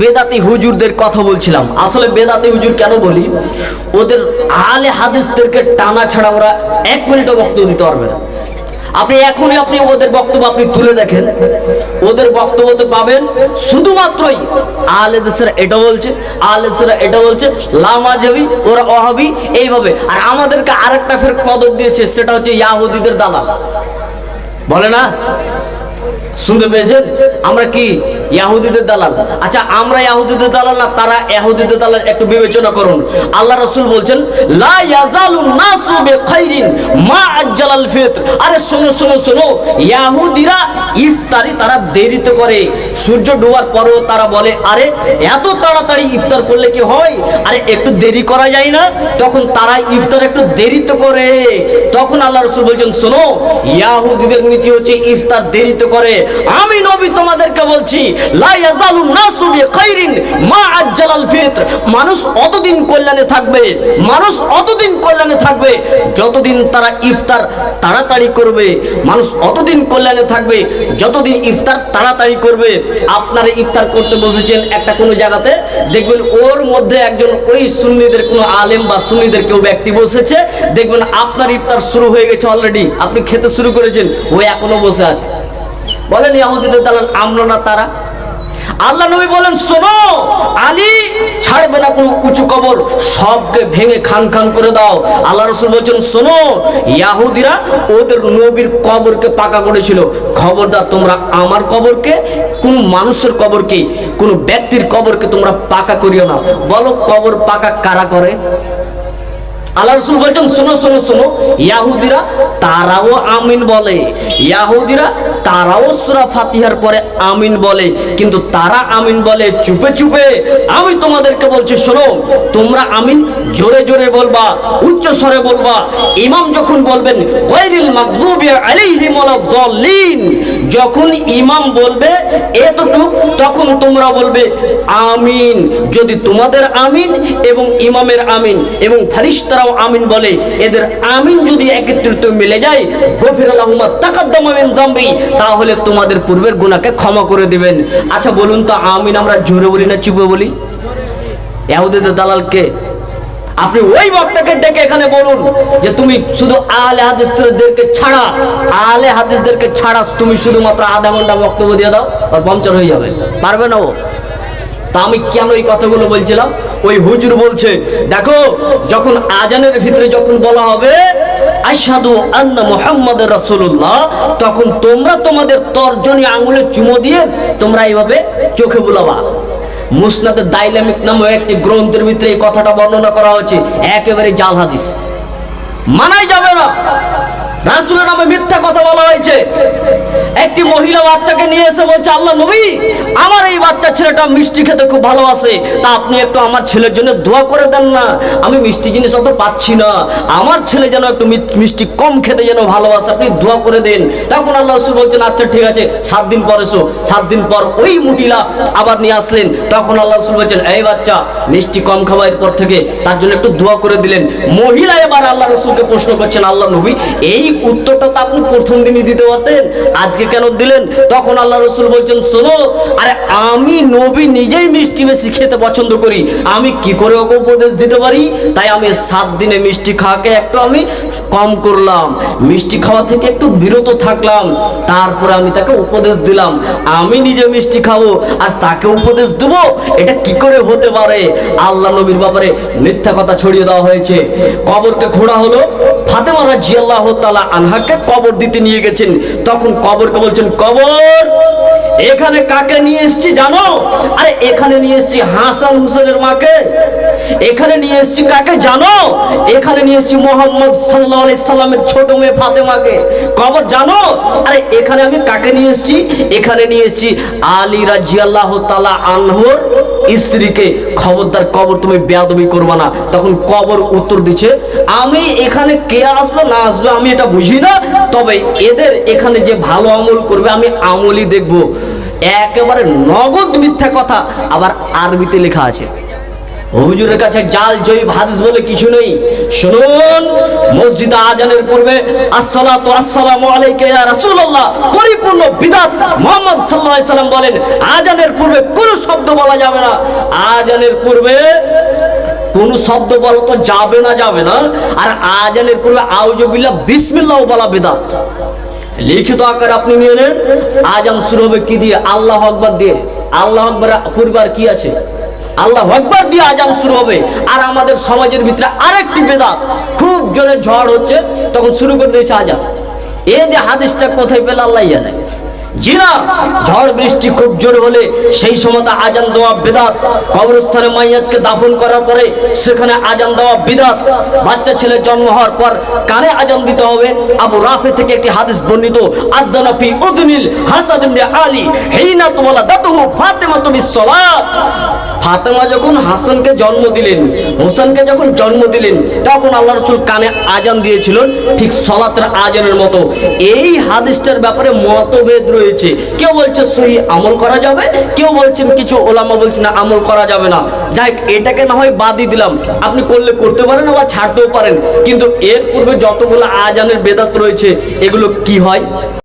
বেদাতি হুজুরদের কথা বলছিলাম। আসলে বেদাতি হুজুর কেন বলি? ওদের আলে হাদিসদেরকে টানা ছাড়া ওরা এক মিনিটও বক্তব্য দিতে পারবে না। আপনি এখনই আপনি ওদের বক্তব্য আপনি তুলে দেখেন। ওদের বক্তব্য তো পাবেন শুধুমাত্রই আলে দেশের এটা বলছে আলে দেশেরা এটা বলছে লামাজাবি ওরা অহাবি এইভাবে। আর আমাদেরকে আরেকটা ফের কদর দিয়েছে, সেটা হচ্ছে ইয়াহুদিদের দালাল। বলে না? শুনতে পেয়েছেন? আমরা কি, ইয়াহুদিদের দালাল? আচ্ছা আমরা ইয়াহুদিদের দালাল না, তারা ইয়াহুদিদের দালাল একটু বিবেচনা করুন। আল্লাহ রাসূল বলছেন, লা ইয়াজালু নাসু বিখাইরিন মা আজ্জালাল ফিত্র। আরে শোনো শোনো শোনো, ইয়াহুদিরা ইফতারি তারা দেরিতে করে। সূর্য ডোবার পরেও তারা বলে, আরে, এত তাড়াতাড়ি ইফতার করলে কি হয়? আরে, একটু দেরি করা যায় না? তখন তারা ইফতার একটু দেরিতে করে। তখন আল্লাহ রসুল বলছেন, শোনো, ইয়াহুদিদের নীতি হচ্ছে ইফতার দেরিতে করে। আমি নবী তোমাদেরকে বলছি মানুষ অতদিন কল্যাণে থাকবে, মানুষ অতদিন কল্যাণে থাকবে, যতদিন তারা ইফতার তাড়াতাড়ি করবে, মানুষ অতদিন কল্যাণে থাকবে, যতদিন ইফতার তাড়াতাড়ি করবে, আপনারা ইফতার করতে বসেছেন একটা কোনো জায়গাতে, দেখবেন ওর মধ্যে একজন ওই সুন্নিদের কোনো আলেম বা সুন্নিদের কেউ ব্যক্তি বসেছে, দেখবেন আপনার ইফতার শুরু হয়ে গেছে অলরেডি আপনি খেতে শুরু করেছেন, ও এখনও বসে আছে। বলেন ইয়াহুদিদের দালাল আমরা না তারা? আল্লাহ নবী বলেন, শোনো আলী ছাড়বে না কোনো উঁচু কবর, সবকে ভেঙে খান খান করে দাও। আল্লাহ রসুল বলছেন, শোনো, ইয়াহুদিরা ওদের নবীর কবরকে পাকা করেছিল। খবরদার তোমরা আমার কবরকে, কোনো মানুষের কবরকে, কোনো ব্যক্তির কবরকে তোমরা পাকা করিও না। বলো, কবর পাকা কারা করে? আল্লাহ রসুল বলছেন, শোনো শোনো শোনো, ইয়াহুদিরা তারাও আমিন বলে। ইয়াহুদিরা তারাও সুরা ফাতিহার পরে আমিন বলে। কিন্তু তারা আমিন বলে চুপে চুপে। আমি তোমাদেরকে বলছি, শোনো, তোমরা আমিন জোরে জোরে বলবা, উচ্চ স্বরে বলবা। ইমাম যখন বলবেন গৈরিল মাগদুবি আলাইহিম যখন ইমাম বলবে এতটুক, তখন তোমরা বলবে, আমিন। যদি তোমাদের আমিন এবং ইমামের আমিন এবং ফারিস্তারাও আমিন বলে, এদের আমিন যদি একত্রিত মিলে যায়, গফির আল্লাহুম্মা তাকাদ্দামা মিন যামবি তাহলে তোমাদের পূর্বের গুনাহকে ক্ষমা করে দিবেন। আচ্ছা বলুন তো, আমিন আমরা জোরে বলি না চুপে বলি? ইহুদিদের দালালকে, আপনি ওই বক্তাকে ডেকে এখানে বলুন যে তুমি শুধু আলে হাদিসদেরকে ছাড়া আলে হাদিসদেরকে ছাড়া তুমি শুধুমাত্র আধা ঘণ্টা বক্তব্য দিয়ে দাও আর পাংচার হয়ে যাবে। পারবে না ও? তা আমি কেন এই কথাগুলো বলছিলাম? ওই হুজুর বলছে, দেখো, যখন আজানের ভিতরে যখন বলা হবে, আশহাদু আন্না মোহাম্মদ রাসূলুল্লাহ, তখন তোমরা তোমাদের তর্জনী আঙুলে চুমো দিয়ে তোমরা এইভাবে চোখে বুলাবা। মুসনাদে দাইলামিক নামে একটি গ্রন্থের ভিতরে এই কথাটা বর্ণনা করা হয়েছে, একেবারে জাল হাদিস। মানাই যাবে না। রাসূলের নামে মিথ্যা কথা বলা হয়েছে। একটি মহিলা বাচ্চাকে নিয়ে এসে বলছে, আল্লাহ নবী, আমার এই বাচ্চা ছেলেটা মিষ্টি খেতে খুব ভালোবাসে। তা আপনি একটু আমার ছেলের জন্য দোয়া করে দেন না। আমি মিষ্টি জিনিস অত পাচ্ছি না। আমার ছেলে যেন একটু মিষ্টি কম খেতে যেন ভালোবাসে, আপনি দোয়া করে দেন। তখন আল্লাহ রসুল বলছেন আচ্ছা ঠিক আছে, সাত দিন পর এসো। সাত দিন পর ওই মহিলা আবার নিয়ে আসলেন। তখন আল্লাহ রসুল বলছেন, এই বাচ্চা, মিষ্টি কম খাওয়ার পর থেকে তার জন্য একটু দোয়া করে দিলেন। মহিলা এবার আল্লাহ রসুলকে প্রশ্ন করছেন, আল্লাহ নবী, এই উত্তরটা তো আপনি প্রথম দিনই দিতে পারতেন, আজকে কেন দিলেন? তখন আল্লাহ রসুল বলছেন, শোনো, আরে আমি নবী নিজেই মিষ্টি বেশি খেতে পছন্দ করি, আমি কি করে ওকে উপদেশ দিতে পারি? তাই আমি সাত দিনে মিষ্টি খাওয়াকে একটু আমি কম করলাম, মিষ্টি খাওয়া থেকে একটু বিরত থাকলাম, তারপরে আমি তাকে উপদেশ দিলাম, আমি নিজে মিষ্টি খাব, আর তাকে উপদেশ দেবো, এটা কি করে হতে পারে? আল্লাহ নবীর ব্যাপারে মিথ্যা কথা ছড়িয়ে দেওয়া হয়েছে। কবরকে খোঁড়া হলো ফাতেমা রাজিয়াল্লাহ তালা আনহাকে কবর দিতে নিয়ে গেছেন। তখন কবরকে বলছেন কবর! এখানে কাকে নিয়ে এসেছি জানো? আরে, এখানে নিয়ে এসেছি হাসান হুসেনের মাকে। এখানে নিয়ে এসেছি কাকে জানো? এখানে নিয়ে এসেছি মোহাম্মদ সাল্লাহ সাল্লামের ছোট মেয়ে ফাতেমাকে। কবর জানো? আরে, এখানে আমি কাকে নিয়ে এসেছি? এখানে নিয়ে এসেছি আলী রাজিয়াল্লাহ তালা আনহর স্ত্রীকে। খবরদার কবর তুমি বেয়াদবি করবা না। তখন কবর উত্তর দিচ্ছে, আমি এখানে কে আসবে না আসবে আমি এটা বুঝি না। তবে এদের এখানে যে ভালো আমল করবে, আমি আমলই দেখব। একেবারে নগদ মিথ্যা কথা আবার আরবিতে লেখা আছে। হুজুরের কাছে জাল জয়ীব হাদিস বলে কিছু নেই। শুনুন, মসজিদ আজানের পূর্বে, আসসালাতু আসসালামু আলাইকা ইয়া রাসূলুল্লাহ, পরিপূর্ণ বিদাত মুহাম্মদ সাল্লাল্লাহু আলাইহি সাল্লাম বলেন, আজানের পূর্বে কোনো শব্দ বলা যাবে না। আজানের পূর্বে কোন শব্দ বলা তো যাবে না যাবে না। আর আজানের পূর্বে আউজবিল্লাহ বিসমিল্লাহ বলা বেদাত। লিখিত আকার আপনি নিয়ে নেন। আজান শুরু হবে কি দিয়ে? আল্লাহ আকবর দিয়ে। আল্লাহ আকবর পরিবার কি আছে? আল্লাহ আকবর দিয়ে আজান শুরু হবে। আর আমাদের সমাজের ভিতরে আরেকটি বেদাত, খুব জোরে ঝড় হচ্ছে, তখন শুরু করে দিয়েছে আজান। এই যে হাদিসটা কোথায় পেলে আল্লাহ জানে। জিনা, ঝড় বৃষ্টি খুব জোর হলে সেই সময় আজান দেওয়া বিদাত। কবরস্থানে মাইয়াতকে দাফন করার পরে সেখানে আজান দেওয়া বিদাত। বাচ্চা ছেলে জন্ম হওয়ার পর কানে আজান দিতে হবে। আবু রাফে থেকে একটি হাদিস বর্ণিত আদানাফি উদনিল হাসাদ আলী হেইনা তোয়ালা দাতুহু ফাতেমা তুমি ফাতেমা যখন হাসানকে জন্ম দিলেন, হোসেনকে যখন জন্ম দিলেন, তখন আল্লাহ রসুল কানে আজান দিয়েছিলেন ঠিক সলাতের আজানের মতো। এই হাদিসটার ব্যাপারে মতভেদ রয়েছে। কেউ বলছে সহি আমল করা যাবে, কেউ বলছেন কিছু ওলামা বলছে না, আমল করা যাবে না। যাই এটাকে না হয় বাদই দিলাম। আপনি করলে করতে পারেন, আবার ছাড়তেও পারেন। কিন্তু এর পূর্বে যতগুলো আজানের বেদাত রয়েছে, এগুলো কি হয়?